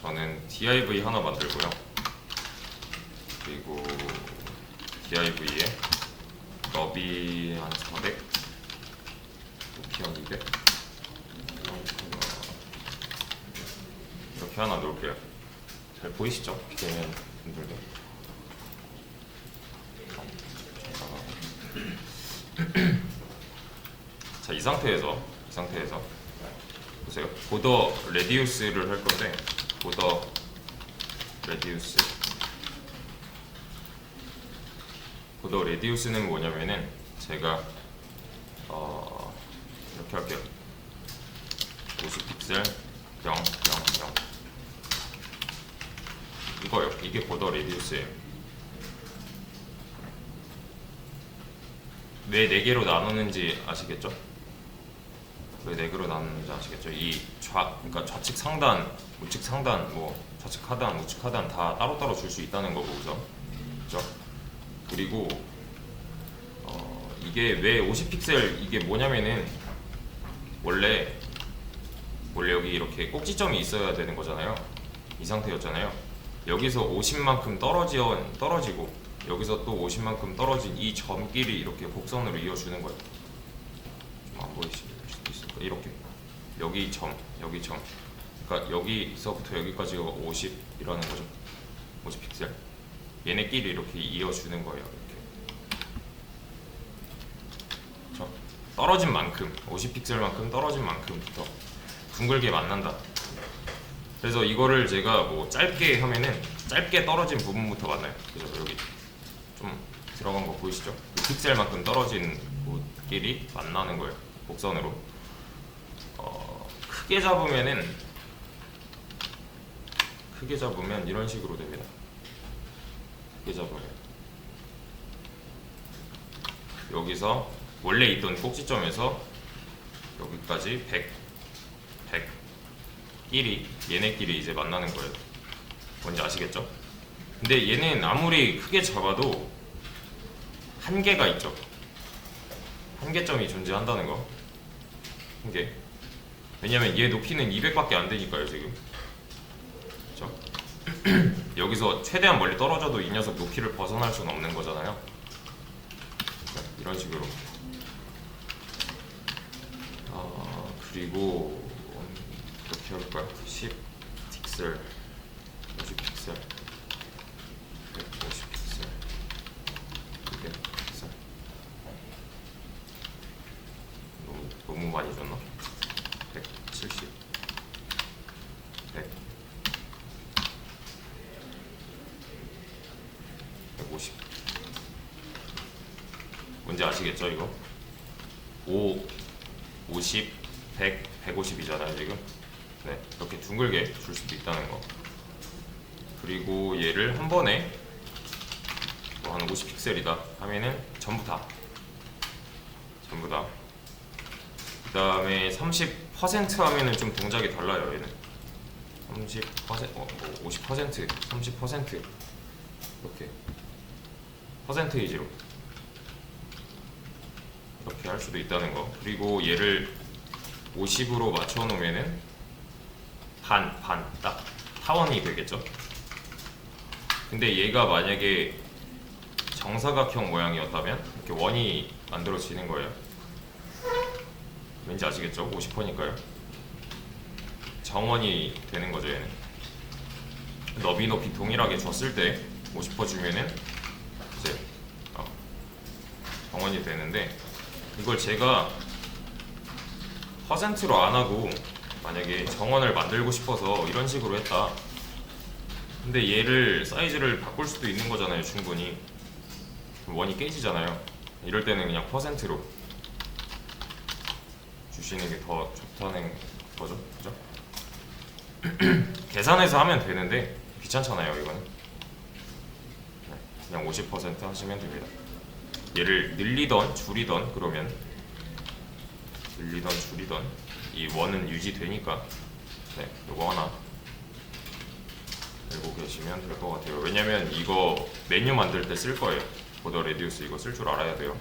저는 div 하나 만들고요. 그리고 div에 너비 한 400, 높이 한 200. 이렇게 하나 놓을게요. 잘 보이시죠? 비대면 분들도. 자, 이 상태에서 이 상태에서 보세요. 보더 레디우스를 할 건데 보더 레디우스 보더 레디우스는 뭐냐면은 제가 어 이렇게 할게요. 50픽셀 0 0 0 이거요. 이게 보더 레디우스예요. 왜 4개로 나누는지 아시겠죠? 왜 4개로 나누는지 아시겠죠? 이 좌, 그러니까 좌측 상단, 우측 상단, 뭐 좌측 하단, 우측 하단 다 따로따로 줄 수 있다는 거고 우선 그죠? 그리고 어, 이게 왜 50픽셀 이게 뭐냐면은 원래 원래 여기 이렇게 꼭지점이 있어야 되는 거잖아요. 이 상태였잖아요. 여기서 50만큼 떨어져 떨어지고 여기서 또 50만큼 떨어진 이 점끼리 이렇게 곡선으로 이어주는 거예요. 좀안 있으니까 이렇게 여기 점, 여기 점. 그러니까 여기서부터 여기까지가 50이라는 거죠. 50 픽셀. 얘네끼리 이렇게 이어주는 거예요. 이렇게. 그렇죠? 떨어진 만큼, 50 픽셀만큼 떨어진 만큼부터 둥글게 만난다. 그래서 이거를 제가 뭐 짧게 하면은 짧게 떨어진 부분부터 만나요. 그죠? 여기 좀 들어간 거 보이시죠? 그 픽셀만큼 떨어진 곳끼리 만나는 거예요. 곡선으로. 어, 크게 잡으면은 크게 잡으면 이런 식으로 됩니다. 크게 잡으면 여기서 원래 있던 꼭지점에서 여기까지 100 100 끼리 얘네끼리 이제 만나는 거예요. 뭔지 아시겠죠? 근데 얘는 아무리 크게 잡아도 한계가 있죠. 한계점이 존재한다는 거. 한계. 왜냐면 얘 높이는 200밖에 안 되니까요, 지금. 그죠? 여기서 최대한 멀리 떨어져도 이 녀석 높이를 벗어날 수는 없는 거잖아요. 자, 이런 식으로. 아, 그리고 이렇게 해볼까요? 10 픽셀, 50 픽셀, 150 픽셀, 200 픽셀. 너무, 너무 많이 줬나? 170, 100, 150. 뭔지 아시겠죠, 이거? 5, 50, 100, 150이잖아요, 지금. 네, 이렇게 둥글게 줄 수도 있다는 거. 그리고 얘를 한 번에 뭐 한 50픽셀이다 하면은 전부 다 전부 다. 그 다음에 30% 하면은 좀 동작이 달라요, 얘는. 30% 어, 뭐 50%, 30% 이렇게 퍼센테이지로 이렇게 할 수도 있다는 거. 그리고 얘를 50으로 맞춰 놓으면은 반, 반, 딱 타원이 되겠죠. 근데 얘가 만약에 정사각형 모양이었다면 이렇게 원이 만들어지는 거예요. 왠지 아시겠죠? 50%니까요. 정원이 되는 거죠, 얘는. 너비 높이 동일하게 줬을 때 50% 주면은 이제 어, 정원이 되는데 이걸 제가 퍼센트로 안 하고 만약에 정원을 만들고 싶어서 이런 식으로 했다. 근데 얘를 사이즈를 바꿀 수도 있는 거잖아요, 충분히. 원이 깨지잖아요. 이럴 때는 그냥 퍼센트로 주시는 게 더 좋다는 거죠, 그죠? 계산해서 하면 되는데 귀찮잖아요, 이거는. 네, 그냥 50% 하시면 됩니다. 얘를 늘리던 줄이던 그러면 늘리던 줄이던 이 원은 유지되니까 네 요거 하나 알고 계시면 될 것 같아요. 왜냐면 이거 메뉴 만들 때 쓸 거예요. 보더 레디우스 이거 쓸 줄 알아야 돼요